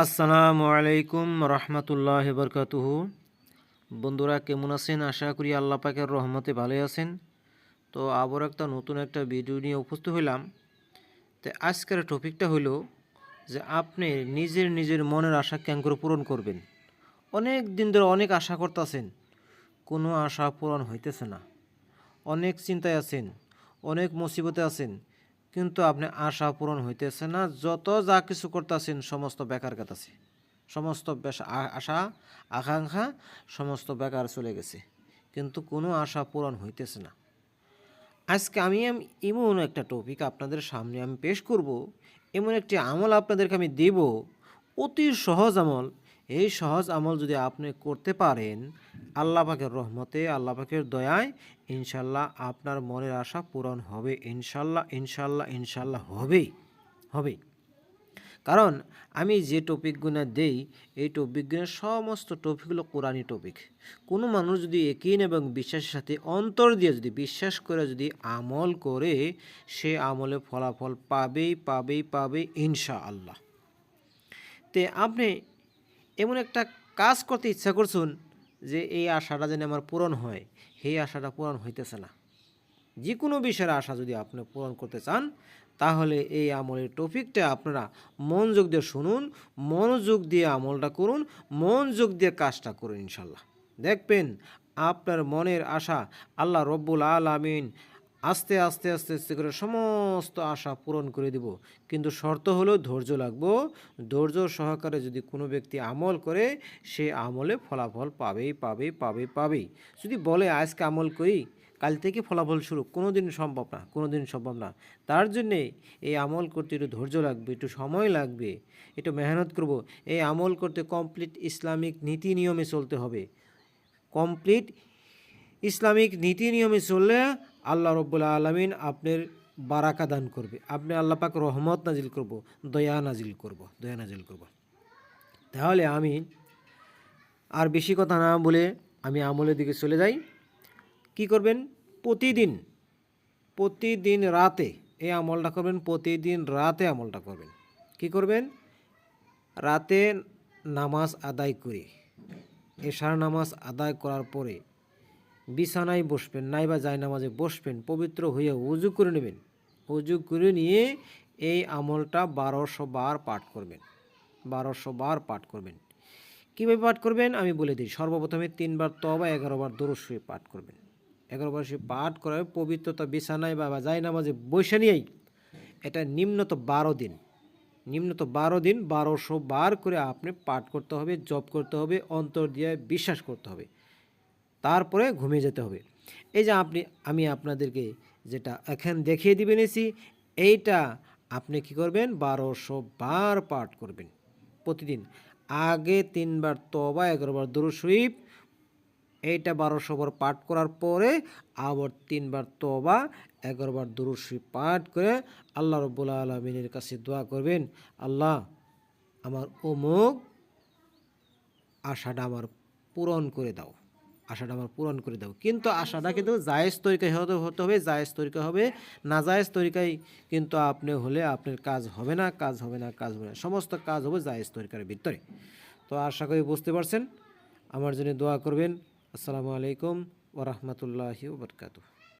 আসসালামু আলাইকুম রহমতুল্লাহ বরকাতুহ। বন্ধুরা, কেমন আছেন? আশা করি আল্লাহ পাকের রহমতে ভালো আছেন। তো আবার একটা নতুন একটা ভিডিও নিয়ে উপস্থিত হইলাম। তো আজকের টপিকটা হলো যে আপনি নিজের নিজের মনের আশা কেন করে পূরণ করবেন। অনেক দিন ধরে অনেক আশা করতেছেন, কোনো আশা পূরণ হইতেছে না। অনেক চিন্তায় আছেন, অনেক মুসিবতে আছেন কিন্তু আপনি আশা পূরণ হইতেছে না। যত যা কিছু করতেছেন, সমস্ত বেকার কাটাছে। সমস্ত আশা, আকাঙ্ক্ষা, সমস্ত বেকার চলে গেছে। কিন্তু কোনো আশা পূরণ হইতেছে না। আজকে আমি এম- এমন একটা টপিক আপনাদের সামনে আমি পেশ করব। এমন একটি আমল আপনাদেরকে আমি দেব। অতি সহজ আমল এই সহজ আমল যদি আপনি করতে পারেন, আল্লাহ পাকের রহমতে, আল্লাহ পাকের দয়ায় ইনশাল্লাহ আপনার মনের আশা পূরণ হবে। ইনশাল্লাহ ইনশাল্লাহ ইনশাল্লাহ হবেই হবেই কারণ আমি যে টপিকগুলো দেই, এই টপিকগুলো সমস্ত টপিকগুলো কোরআনী টপিক। কোনো মানুষ যদি একিন এবং বিশ্বাসের সাথে অন্তর দিয়ে যদি বিশ্বাস করে যদি আমল করে, সে আমলে ফলাফল পাবেই পাবেই পাবে ইনশা আল্লাহ তে আপনি এমন একটা কাজ করতে ইচ্ছা করছেন যে এই আশাটা যেন আমার পূরণ হয়। সেই আশাটা পূরণ হইতেছে না। যে কোনো বিষয়ের আশা যদি আপনি পূরণ করতে চান, তাহলে এই আমলের টপিকটা আপনারা মনোযোগ দিয়ে শুনুন, মনোযোগ দিয়ে আমলটা করুন, মনোযোগ দিয়ে কাজটা করুন ইনশাল্লাহ। দেখবেন আপনার মনের আশা আল্লাহ রব্বুল আলামিন আস্তে আস্তে আস্তে আস্তে করে সমস্ত আশা পূরণ করে দিব। কিন্তু শর্ত হলো ধৈর্য লাগবো। ধৈর্য সহকারে যদি কোনো ব্যক্তি আমল করে, সে আমলে ফলাফল পাবেই পাবেই পাবেই পাবেই। যদি বলে, আজকে আমল করি, কাল থেকে ফলাফল শুরু। কোনো দিন সম্ভব না কোনো দিন সম্ভব না। তার জন্যে এই আমল করতে একটু ধৈর্য লাগবে, একটু সময় লাগবে। একটু মেহনত করব। এই আমল করতে কমপ্লিট ইসলামিক নীতি নিয়মে চলতে হবে। কমপ্লিট ইসলামিক নীতি নিয়মে চললে আল্লাহ রব্বুল আলমিন আপনার বারাকা দান করবে। আপনি আল্লাহ পাক রহমত নাজিল করব, দয়া নাজিল করব, দয়া নাজিল করব। তাহলে আমি আর বেশি কথা না বলে আমি আমলের দিকে চলে যাই। কি করবেন? প্রতিদিন প্রতিদিন রাতে এই আমলটা করবেন, প্রতিদিন রাতে আমলটা করবেন। কি করবেন? রাতে নামাজ আদায় করে, এশার নামাজ আদায় করার পরে বিছানায় বসবেন, নাইবা যায় নামাজে বসবেন, পবিত্র হয়ে উজু করে নেবেন। উজু করে নিয়ে এই আমলটা বারোশো বার পাঠ করবেন। বারোশো বার পাঠ করবেন। কীভাবে পাঠ করবেন? আমি বলে দিই, সর্বপ্রথমে তিনবার তবা এগারো বার দরস্বই পাঠ করবেন। এগারো বার সে পাঠ করার পবিত্রতা বিছানায় বা যায় নামাজে বসে নিয়েই এটা নিম্নত বারো দিন। নিম্নত বারো দিন বারোশো বার করে আপনি পাঠ করতে হবে, জপ করতে হবে, অন্তর দিয়ে বিশ্বাস করতে হবে। তারপরে ঘুমিয়ে যেতে হবে। এই যে আপনি, আমি আপনাদেরকে যেটা এখন দেখিয়ে দিবেন এসি, এইটা আপনি কি করবেন? বারোশো বার পাঠ করবেন প্রতিদিন। আগে তিনবার তবা এগারোবার দরুদ শরীফ, এইটা বারোশো বার পাঠ করার পরে আবার তিনবার তবা এগারোবার দরুদ শরীফ পাঠ করে আল্লাহ রব্বুল আলমিনের কাছে দোয়া করবেন, আল্লাহ, আমার অমুক আশাটা আমার পূরণ করে দাও। আশাটা আমার পূরণ করে দেবো। কিন্তু আশাটা কিন্তু জায়েজ তরিকায় হতে হতে হবে, জায়েজ তরিকা হবে, না জায়েজ তরিকায় কিন্তু আপনি হলে আপনার কাজ হবে না, কাজ হবে না, কাজ হবে না। সমস্ত কাজ হবে জায়েজ তরিকার ভিতরে। তো আশা করি বুঝতে পারছেন। আমার জন্য দোয়া করবেন। আসসালামু আলাইকুম ওরহমতুল্লাহি ওবরকাতুহ